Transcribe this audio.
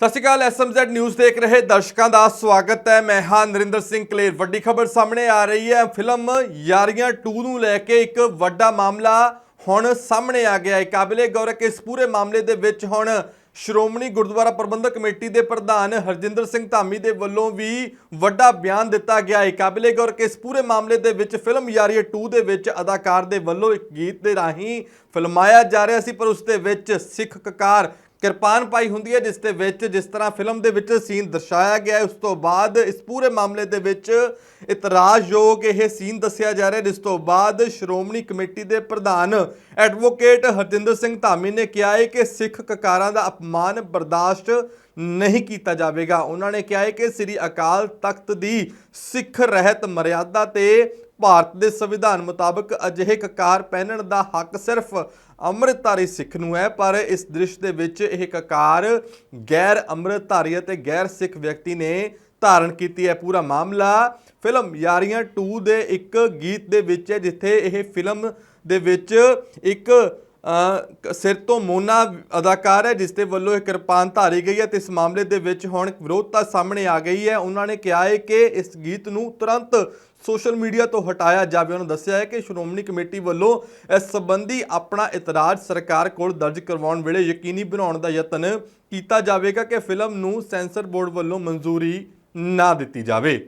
ਸਤਿ ਸ਼੍ਰੀ ਅਕਾਲ, SMZ news ਦੇਖ ਰਹੇ ਦਰਸ਼ਕਾਂ ਦਾ ਸਵਾਗਤ ਹੈ। ਮੈਂ ਹਾਂ ਨਰਿੰਦਰ ਸਿੰਘ ਕਲੇਰ। ਵੱਡੀ ਖਬਰ ਸਾਹਮਣੇ ਆ ਰਹੀ ਹੈ। ਫਿਲਮ ਯਾਰੀਆਂ 2 ਨੂੰ ਲੈ ਕੇ ਇੱਕ ਵੱਡਾ ਮਾਮਲਾ ਹੁਣ ਸਾਹਮਣੇ ਆ ਗਿਆ ਹੈ। ਕਾਬਿਲੇ ਗੌਰ ਹੈ ਕਿ ਇਸ ਪੂਰੇ ਮਾਮਲੇ ਦੇ ਵਿੱਚ ਹੁਣ ਸ਼੍ਰੋਮਣੀ ਗੁਰਦੁਆਰਾ ਪ੍ਰਬੰਧਕ ਕਮੇਟੀ ਦੇ ਪ੍ਰਧਾਨ ਹਰਜਿੰਦਰ ਸਿੰਘ ਧਾਮੀ ਦੇ ਵੱਲੋਂ ਵੀ ਵੱਡਾ ਬਿਆਨ ਦਿੱਤਾ ਗਿਆ ਹੈ। ਕਾਬਿਲੇ ਗੌਰ ਕਿ ਇਸ ਪੂਰੇ ਮਾਮਲੇ ਦੇ ਵਿੱਚ ਫਿਲਮ ਯਾਰੀਆਂ 2 ਦੇ ਵਿੱਚ ਅਦਾਕਾਰ ਦੇ ਵੱਲੋਂ ਇੱਕ ਗੀਤ ਦੇ ਰਾਹੀਂ ਫਿਲਮਾਇਆ ਜਾ ਰਿਹਾ ਸੀ, ਪਰ ਉਸ ਦੇ ਵਿੱਚ ਸਿੱਖ ਕਕਾਰ ਕਿਰਪਾਨ ਪਾਈ ਹੁੰਦੀ ਹੈ, ਜਿਸ ਦੇ ਵਿੱਚ, ਜਿਸ ਤਰ੍ਹਾਂ ਫਿਲਮ ਦੇ ਵਿੱਚ ਸੀਨ ਦਰਸਾਇਆ ਗਿਆ ਹੈ, ਉਸ ਤੋਂ ਬਾਅਦ ਇਸ ਪੂਰੇ ਮਾਮਲੇ ਦੇ ਵਿੱਚ ਇਤਰਾਜ਼ਯੋਗ ਇਹ ਸੀਨ ਦੱਸਿਆ ਜਾ ਰਿਹਾ ਜਿਸ ਤੋਂ ਬਾਅਦ ਸ਼੍ਰੋਮਣੀ ਕਮੇਟੀ ਦੇ ਪ੍ਰਧਾਨ ਐਡਵੋਕੇਟ ਹਰਜਿੰਦਰ ਸਿੰਘ ਧਾਮੀ ਨੇ ਕਿਹਾ ਹੈ ਕਿ ਸਿੱਖ ਕਕਾਰਾਂ ਦਾ ਅਪਮਾਨ ਬਰਦਾਸ਼ਤ ਨਹੀਂ ਕੀਤਾ ਜਾਵੇਗਾ। ਉਹਨਾਂ ਨੇ ਕਿਹਾ ਹੈ ਕਿ ਸ੍ਰੀ ਅਕਾਲ ਤਖਤ ਦੀ ਸਿੱਖ ਰਹਿਤ ਮਰਿਆਦਾ ਤੇ ਭਾਰਤ ਦੇ ਸੰਵਿਧਾਨ ਮੁਤਾਬਕ ਅਜਿਹੇ ਕਕਾਰ ਪਹਿਨਣ ਦਾ ਹੱਕ ਸਿਰਫ ਅੰਮ੍ਰਿਤਧਾਰੀ ਸਿੱਖ ਨੂੰ ਹੈ, ਪਰ ਇਸ ਦ੍ਰਿਸ਼ ਦੇ ਵਿੱਚ ਇਹ ਕਕਾਰ ਗੈਰ ਅੰਮ੍ਰਿਤਧਾਰੀ ਅਤੇ ਗੈਰ ਸਿੱਖ ਵਿਅਕਤੀ ਨੇ ਧਾਰਨ ਕੀਤੀ ਹੈ। ਪੂਰਾ ਮਾਮਲਾ ਫਿਲਮ ਯਾਰੀਆਂ 2 ਦੇ ਇੱਕ ਗੀਤ ਦੇ ਵਿੱਚ ਹੈ, ਜਿੱਥੇ ਇਹ ਫਿਲਮ ਦੇ ਵਿੱਚ ਇੱਕ ਸਿਰ ਤੋਂ ਮੋਨਾ ਅਦਾਕਾਰ ਹੈ, ਜਿਸ ਦੇ ਵੱਲੋਂ ਇਹ ਕਿਰਪਾਨ ਧਾਰੀ ਗਈ ਹੈ ਤੇ ਇਸ ਮਾਮਲੇ ਦੇ ਵਿੱਚ ਹੁਣ ਵਿਰੋਧਤਾ ਸਾਹਮਣੇ ਆ ਗਈ ਹੈ। ਉਹਨਾਂ ਨੇ ਕਿਹਾ ਹੈ ਕਿ ਇਸ ਗੀਤ ਨੂੰ ਤੁਰੰਤ ਸੋਸ਼ਲ ਮੀਡੀਆ ਤੋਂ ਹਟਾਇਆ ਜਾਵੇ। ਉਹਨਾਂ ਦੱਸਿਆ ਹੈ ਕਿ ਸ਼੍ਰੋਮਣੀ ਕਮੇਟੀ ਵੱਲੋਂ ਇਸ ਸੰਬੰਧੀ ਆਪਣਾ ਇਤਰਾਜ਼ ਸਰਕਾਰ ਕੋਲ ਦਰਜ ਕਰਵਾਉਣ ਵੇਲੇ ਯਕੀਨੀ ਬਣਾਉਣ ਦਾ ਯਤਨ ਕੀਤਾ ਜਾਵੇਗਾ ਕਿ ਫਿਲਮ ਨੂੰ ਸੈਂਸਰ ਬੋਰਡ ਵੱਲੋਂ ਮਨਜ਼ੂਰੀ ਨਾ ਦਿੱਤੀ ਜਾਵੇ।